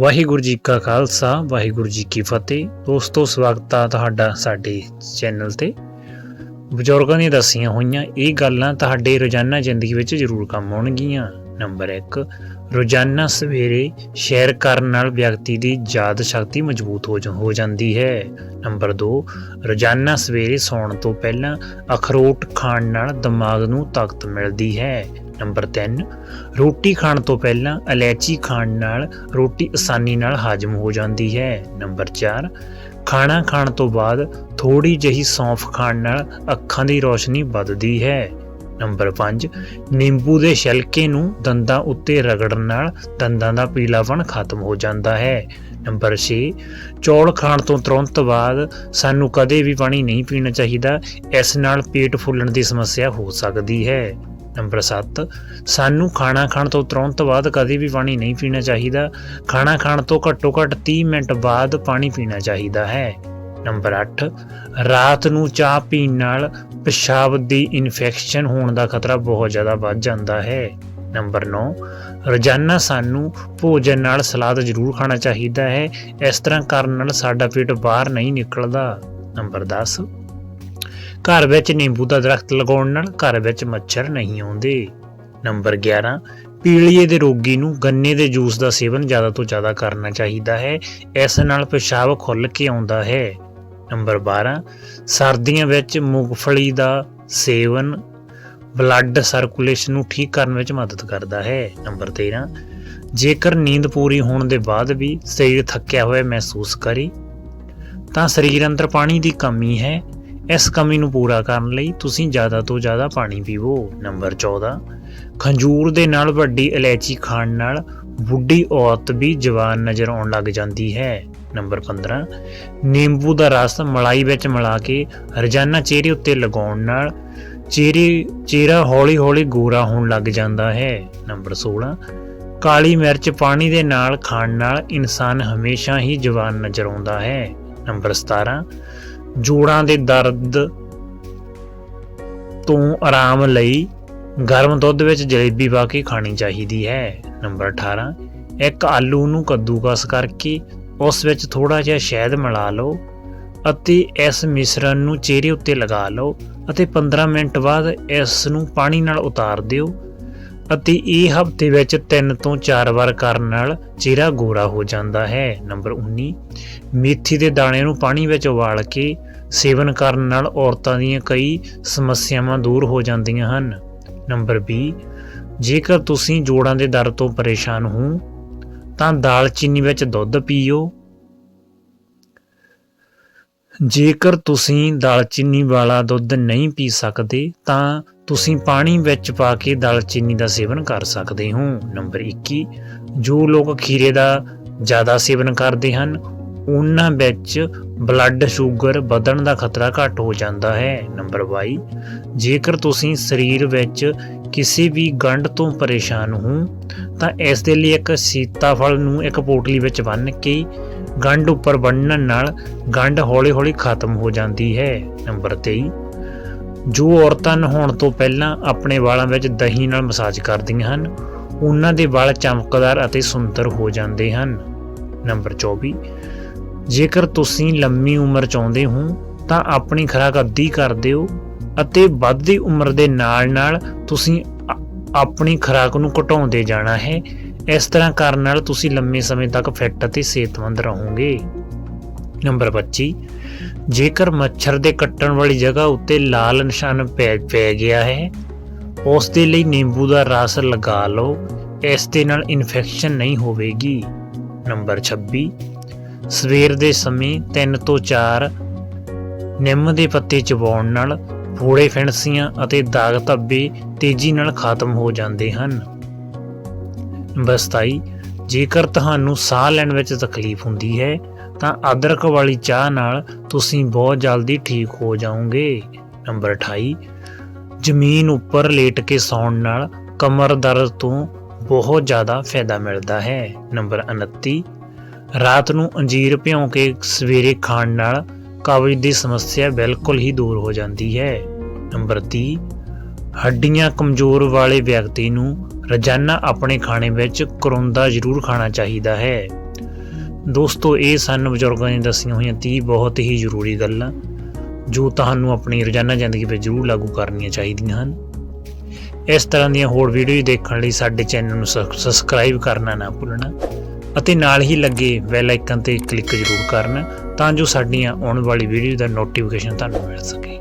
ਵਾਹਿਗੁਰੂ ਜੀ ਕਾ ਖਾਲਸਾ, ਵਾਹਿਗੁਰੂ ਜੀ ਕੀ ਫਤਿਹ। ਦੋਸਤੋ, ਸਵਾਗਤ ਆ ਤੁਹਾਡਾ ਸਾਡੇ ਚੈਨਲ ਤੇ। ਬਜ਼ੁਰਗਾਂ ਦੀਆਂ ਦੱਸੀਆਂ ਹੋਈਆਂ ਇਹ ਗੱਲਾਂ ਤੁਹਾਡੇ ਰੋਜ਼ਾਨਾ ਜ਼ਿੰਦਗੀ ਵਿੱਚ ਜ਼ਰੂਰ ਕੰਮ ਆਉਣਗੀਆਂ। ਨੰਬਰ 1 ਰੋਜ਼ਾਨਾ ਸਵੇਰੇ ਸ਼ੇਅਰ ਕਰਨ ਨਾਲ ਵਿਅਕਤੀ ਦੀ ਯਾਦ ਸ਼ਕਤੀ ਮਜ਼ਬੂਤ ਹੋ ਜਾਂ- ਹੋ ਜਾਂਦੀ ਹੈ। ਨੰਬਰ 2 ਰੋਜ਼ਾਨਾ ਸਵੇਰੇ ਸੌਣ ਤੋਂ ਪਹਿਲਾਂ ਅਖਰੋਟ ਖਾਣ ਨਾਲ ਦਿਮਾਗ ਨੂੰ ਤਾਕਤ ਮਿਲਦੀ ਹੈ। ਨੰਬਰ 3 ਰੋਟੀ ਖਾਣ ਤੋਂ ਪਹਿਲਾਂ ਇਲਾਇਚੀ ਖਾਣ ਨਾਲ ਰੋਟੀ ਆਸਾਨੀ ਨਾਲ ਹਾਜ਼ਮ ਹੋ ਜਾਂਦੀ ਹੈ। ਨੰਬਰ 4 ਖਾਣਾ ਖਾਣ ਤੋਂ ਬਾਅਦ ਥੋੜੀ ਜਿਹੀ ਸੌਂਫ ਖਾਣ ਨਾਲ ਅੱਖਾਂ ਦੀ ਰੋਸ਼ਨੀ ਵੱਧਦੀ ਹੈ। ਨੰਬਰ 5 ਨਿੰਬੂ ਦੇ ਛਿਲਕੇ ਨੂੰ ਦੰਦਾਂ ਉੱਤੇ ਰਗੜਨ ਨਾਲ ਦੰਦਾਂ ਦਾ ਪੀਲਾਪਣ ਖਤਮ ਹੋ ਜਾਂਦਾ ਹੈ। ਨੰਬਰ 6 ਚੌਲ ਖਾਣ ਤੋਂ ਤੁਰੰਤ ਬਾਅਦ ਸਾਨੂੰ ਕਦੇ ਵੀ ਪਾਣੀ ਨਹੀਂ ਪੀਣਾ ਚਾਹੀਦਾ। ਇਸ ਨਾਲ ਪੇਟ ਫੁੱਲਣ ਦੀ ਸਮੱਸਿਆ ਹੋ ਸਕਦੀ ਹੈ। ਨੰਬਰ 7 ਸਾਨੂੰ ਖਾਣਾ ਖਾਣ ਤੋਂ ਤੁਰੰਤ ਬਾਅਦ ਕਦੇ ਵੀ ਪਾਣੀ ਨਹੀਂ ਪੀਣਾ ਚਾਹੀਦਾ। ਖਾਣਾ ਖਾਣ ਤੋਂ ਘੱਟੋ ਘੱਟ 30 ਮਿੰਟ ਬਾਅਦ ਪਾਣੀ ਪੀਣਾ ਚਾਹੀਦਾ ਹੈ। ਨੰਬਰ 8 ਰਾਤ ਨੂੰ ਚਾਹ ਪੀਣ ਨਾਲ ਪਿਸ਼ਾਬ ਦੀ ਇਨਫੈਕਸ਼ਨ ਹੋਣ ਦਾ ਖਤਰਾ ਬਹੁਤ ਜ਼ਿਆਦਾ ਵੱਧ ਜਾਂਦਾ ਹੈ। ਨੰਬਰ 9 ਰੋਜ਼ਾਨਾ ਸਾਨੂੰ ਭੋਜਨ ਨਾਲ ਸਲਾਦ ਜ਼ਰੂਰ ਖਾਣਾ ਚਾਹੀਦਾ ਹੈ। ਇਸ ਤਰ੍ਹਾਂ ਕਰਨ ਨਾਲ ਸਾਡਾ ਪੇਟ ਬਾਹਰ ਨਹੀਂ ਨਿਕਲਦਾ। ਨੰਬਰ 10 ਘਰ ਵਿੱਚ ਨਿੰਬੂ ਦਾ ਦਰਖਤ ਲਗਾਉਣ ਨਾਲ ਘਰ ਵਿੱਚ ਮੱਛਰ ਨਹੀਂ ਆਉਂਦੇ। ਨੰਬਰ 11 ਪੀਲੀਏ ਦੇ ਰੋਗੀ ਨੂੰ ਗੰਨੇ ਦੇ ਜੂਸ ਦਾ ਸੇਵਨ ਜ਼ਿਆਦਾ ਤੋਂ ਜ਼ਿਆਦਾ ਕਰਨਾ ਚਾਹੀਦਾ ਹੈ, ਇਸ ਨਾਲ ਪਿਸ਼ਾਬ ਖੁੱਲ ਕੇ ਆਉਂਦਾ ਹੈ। ਨੰਬਰ 12 ਸਰਦੀਆਂ ਵਿੱਚ ਮੂੰਗਫਲੀ ਦਾ ਸੇਵਨ ਬਲੱਡ ਸਰਕੂਲੇਸ਼ਨ ਨੂੰ ਠੀਕ ਕਰਨ ਵਿੱਚ ਮਦਦ ਕਰਦਾ ਹੈ। ਨੰਬਰ 13 ਜੇਕਰ ਨੀਂਦ ਪੂਰੀ ਹੋਣ ਦੇ ਬਾਅਦ ਵੀ ਸਰੀਰ ਥੱਕਿਆ ਹੋਇਆ ਮਹਿਸੂਸ ਕਰੇ, ਤਾਂ ਸਰੀਰ ਅੰਦਰ ਪਾਣੀ ਦੀ ਕਮੀ ਹੈ। ਇਸ ਕਮੀ ਨੂੰ ਪੂਰਾ ਕਰਨ ਲਈ ਤੁਸੀਂ ਜ਼ਿਆਦਾ ਤੋਂ ਜ਼ਿਆਦਾ ਪਾਣੀ ਪੀਵੋ। ਨੰਬਰ 14 ਖੰਜੂਰ ਦੇ ਨਾਲ ਵੱਡੀ ਇਲਾਇਚੀ ਖਾਣ ਨਾਲ ਬੁੱਢੀ ਔਰਤ ਵੀ ਜਵਾਨ ਨਜ਼ਰ ਆਉਣ ਲੱਗ ਜਾਂਦੀ ਹੈ। ਨੰਬਰ 15 ਨਿੰਬੂ ਦਾ ਰਸ ਮਲਾਈ ਵਿੱਚ ਮਿਲਾ ਕੇ ਰੋਜ਼ਾਨਾ ਚਿਹਰੇ ਉੱਤੇ ਲਗਾਉਣ ਨਾਲ ਚਿਹਰੇ, ਚਿਹਰਾ ਹੌਲੀ-ਹੌਲੀ ਗੋਰਾ ਹੋਣ ਲੱਗ ਜਾਂਦਾ ਹੈ। ਨੰਬਰ 16 ਕਾਲੀ ਮਿਰਚ ਪਾਣੀ ਦੇ ਨਾਲ ਖਾਣ ਨਾਲ ਇਨਸਾਨ ਹਮੇਸ਼ਾ ਹੀ ਜਵਾਨ ਨਜ਼ਰ ਆਉਂਦਾ ਹੈ। ਨੰਬਰ 17 ਜੋੜਾਂ ਦੇ ਦਰਦ ਤੋਂ ਆਰਾਮ ਲਈ ਗਰਮ ਦੁੱਧ ਵਿੱਚ ਜਲੇਬੀ ਪਾ ਕੇ ਖਾਣੀ ਚਾਹੀਦੀ ਹੈ। ਨੰਬਰ 18 ਇੱਕ ਆਲੂ ਨੂੰ ਕੱਦੂਕਸ ਕਰਕੇ ਉਸ ਵਿੱਚ ਥੋੜਾ ਜਿਹਾ ਸ਼ਹਿਦ ਮਿਲਾ ਲਓ ਅਤੇ ਇਸ ਮਿਸ਼ਰਣ ਨੂੰ ਚਿਹਰੇ ਉੱਤੇ ਲਗਾ ਲਓ ਅਤੇ 15 ਮਿੰਟ ਬਾਅਦ ਇਸ ਨੂੰ ਪਾਣੀ ਨਾਲ ਉਤਾਰ ਦਿਓ ਅਤੇ ਇਹ ਹਫ਼ਤੇ ਵਿੱਚ 3 ਤੋਂ 4 ਵਾਰ ਕਰਨ ਨਾਲ ਚਿਹਰਾ ਗੋਰਾ ਹੋ ਜਾਂਦਾ ਹੈ। ਨੰਬਰ 19 ਮੇਥੀ ਦੇ ਦਾਣੇ ਨੂੰ ਪਾਣੀ ਵਿੱਚ ਉਬਾਲ ਕੇ ਸੇਵਨ ਕਰਨ ਨਾਲ ਔਰਤਾਂ ਦੀਆਂ ਕਈ ਸਮੱਸਿਆਵਾਂ ਦੂਰ ਹੋ ਜਾਂਦੀਆਂ ਹਨ। ਨੰਬਰ 20 ਜੇਕਰ ਤੁਸੀਂ ਜੋੜਾਂ ਦੇ ਦਰਦ ਤੋਂ ਪਰੇਸ਼ਾਨ ਹੋ, ਤਾਂ ਦਾਲਚੀਨੀ ਵਿੱਚ ਦੁੱਧ ਪੀਓ। ਜੇਕਰ ਤੁਸੀਂ ਦਾਲਚੀਨੀ ਵਾਲਾ ਦੁੱਧ ਨਹੀਂ ਪੀ ਸਕਦੇ, ਤਾਂ ਤੁਸੀਂ ਪਾਣੀ ਵਿੱਚ ਪਾ ਕੇ ਦਾਲਚੀਨੀ ਦਾ ਸੇਵਨ ਕਰ ਸਕਦੇ ਹੋ। ਨੰਬਰ 21 ਜੋ ਲੋਕ ਖੀਰੇ ਦਾ ਜ਼ਿਆਦਾ ਸੇਵਨ ਕਰਦੇ ਹਨ, ਉਹਨਾਂ ਵਿੱਚ ਬਲੱਡ ਸ਼ੂਗਰ ਵਧਣ ਦਾ ਖਤਰਾ ਘੱਟ ਹੋ ਜਾਂਦਾ ਹੈ। ਨੰਬਰ 22 ਜੇਕਰ ਤੁਸੀਂ ਸਰੀਰ ਵਿੱਚ ਕਿਸੇ ਵੀ ਗੰਢ ਤੋਂ ਪਰੇਸ਼ਾਨ ਹੋ, ਤਾਂ ਇਸ ਦੇ ਲਈ ਇੱਕ ਸੀਤਾਫਲ ਨੂੰ ਇੱਕ ਪੋਟਲੀ ਵਿੱਚ ਬੰਨ੍ਹ ਕੇ ਗੰਢ ਉੱਪਰ ਬੰਨਣ ਨਾਲ ਗੰਢ ਹੌਲੀ-ਹੌਲੀ ਖਤਮ ਹੋ ਜਾਂਦੀ ਹੈ। ਨੰਬਰ 23 ਜੋ ਔਰਤਾਂ ਨਹਾਉਣ ਤੋਂ ਪਹਿਲਾਂ ਆਪਣੇ ਵਾਲਾਂ ਵਿੱਚ ਦਹੀਂ ਨਾਲ ਮਸਾਜ ਕਰਦੀਆਂ ਹਨ, ਉਹਨਾਂ ਦੇ ਵਾਲ ਚਮਕਦਾਰ ਅਤੇ ਸੁੰਦਰ ਹੋ ਜਾਂਦੇ ਹਨ। ਨੰਬਰ 24 ਜੇਕਰ ਤੁਸੀਂ ਲੰਮੀ ਉਮਰ ਚਾਹੁੰਦੇ ਹੋ, ਤਾਂ ਆਪਣੀ ਖੁਰਾਕ ਅੱਧੀ ਕਰ ਦਿਓ। ਅਤੇ ਵੱਧਦੀ ਉਮਰ ਦੇ ਨਾਲ-ਨਾਲ ਤੁਸੀਂ ਆਪਣੀ ਖੁਰਾਕ ਨੂੰ ਘਟਾਉਂਦੇ ਜਾਣਾ ਹੈ। ਇਸ ਤਰ੍ਹਾਂ ਕਰਨ ਨਾਲ ਤੁਸੀਂ ਲੰਮੇ ਸਮੇਂ ਤੱਕ ਫਿੱਟ ਅਤੇ ਸਿਹਤਮੰਦ ਰਹੋਗੇ। ਨੰਬਰ 25 ਜੇਕਰ ਮੱਛਰ ਦੇ ਕੱਟਣ ਵਾਲੀ ਜਗ੍ਹਾ ਉੱਤੇ ਲਾਲ ਨਿਸ਼ਾਨ ਪੈ ਪੈ ਗਿਆ ਹੈ, ਉਸ ਦੇ ਲਈ ਨਿੰਬੂ ਦਾ ਰਸ ਲਗਾ ਲਓ। ਇਸ ਦੇ ਨਾਲ ਇਨਫੈਕਸ਼ਨ ਨਹੀਂ ਹੋਵੇਗੀ। ਨੰਬਰ 26 ਸਵੇਰ ਦੇ ਸਮੇਂ 3 ਤੋਂ 4 ਨਿੰਮ ਦੇ ਪੱਤੇ ਚਬਾਉਣ ਨਾਲ ਫੋੜੇ ਫਿਣਸੀਆਂ ਅਤੇ ਦਾਗ ਧੱਬੇ ਤੇਜ਼ੀ ਨਾਲ ਖਤਮ ਹੋ ਜਾਂਦੇ ਹਨ। ਨੰਬਰ 27 ਜੇਕਰ ਤੁਹਾਨੂੰ ਸਾਹ ਲੈਣ ਵਿੱਚ ਤਕਲੀਫ ਹੁੰਦੀ ਹੈ, ਤਾਂ ਅਦਰਕ ਵਾਲੀ ਚਾਹ ਨਾਲ ਤੁਸੀਂ ਬਹੁਤ ਜਲਦੀ ਠੀਕ ਹੋ ਜਾਓਗੇ। ਨੰਬਰ 28 ਜ਼ਮੀਨ ਉੱਪਰ ਲੇਟ ਕੇ ਸੌਣ ਨਾਲ ਕਮਰ ਦਰਦ ਤੋਂ ਬਹੁਤ ਜ਼ਿਆਦਾ ਫਾਇਦਾ ਮਿਲਦਾ ਹੈ। ਨੰਬਰ 29 ਰਾਤ ਨੂੰ ਅੰਜੀਰ ਭਿਉਂ ਕੇ ਸਵੇਰੇ ਖਾਣ ਨਾਲ ਕਬਜ਼ ਦੀ ਸਮੱਸਿਆ ਬਿਲਕੁਲ ਹੀ ਦੂਰ ਹੋ ਜਾਂਦੀ ਹੈ। ਨੰਬਰ 30 ਹੱਡੀਆਂ ਕਮਜ਼ੋਰ ਵਾਲੇ ਵਿਅਕਤੀ ਨੂੰ ਰੋਜ਼ਾਨਾ ਆਪਣੇ ਖਾਣੇ ਵਿੱਚ ਕਰੋਂਦਾ ਜ਼ਰੂਰ ਖਾਣਾ ਚਾਹੀਦਾ ਹੈ। ਦੋਸਤੋ, ਇਹ ਸਨ ਬਜ਼ੁਰਗਾਂ ਨੇ ਦੱਸੀਆਂ ਹੋਈਆਂ 30 ਬਹੁਤ ਹੀ ਜ਼ਰੂਰੀ ਗੱਲਾਂ, ਜੋ ਤੁਹਾਨੂੰ ਆਪਣੀ ਰੋਜ਼ਾਨਾ ਜ਼ਿੰਦਗੀ ਵਿੱਚ ਜ਼ਰੂਰ ਲਾਗੂ ਕਰਨੀਆਂ ਚਾਹੀਦੀਆਂ ਹਨ। ਇਸ ਤਰ੍ਹਾਂ ਦੀਆਂ ਹੋਰ ਵੀਡੀਓ ਦੇਖਣ ਲਈ ਸਾਡੇ ਚੈਨਲ ਨੂੰ ਸਬ- ਸਬਸਕ੍ਰਾਈਬ ਕਰਨਾ ਨਾ ਭੁੱਲਣਾ ਅਤੇ ਨਾਲ ਹੀ ਲੱਗੇ ਬੈਲ ਆਈਕਨ ਤੇ ਕਲਿੱਕ ਜ਼ਰੂਰ ਕਰਨਾ, ਤਾਂ ਜੋ ਸਾਡੀਆਂ ਆਉਣ ਵਾਲੀ ਵੀਡੀਓ ਦਾ ਨੋਟੀਫਿਕੇਸ਼ਨ ਤੁਹਾਨੂੰ ਮਿਲ ਸਕੇ।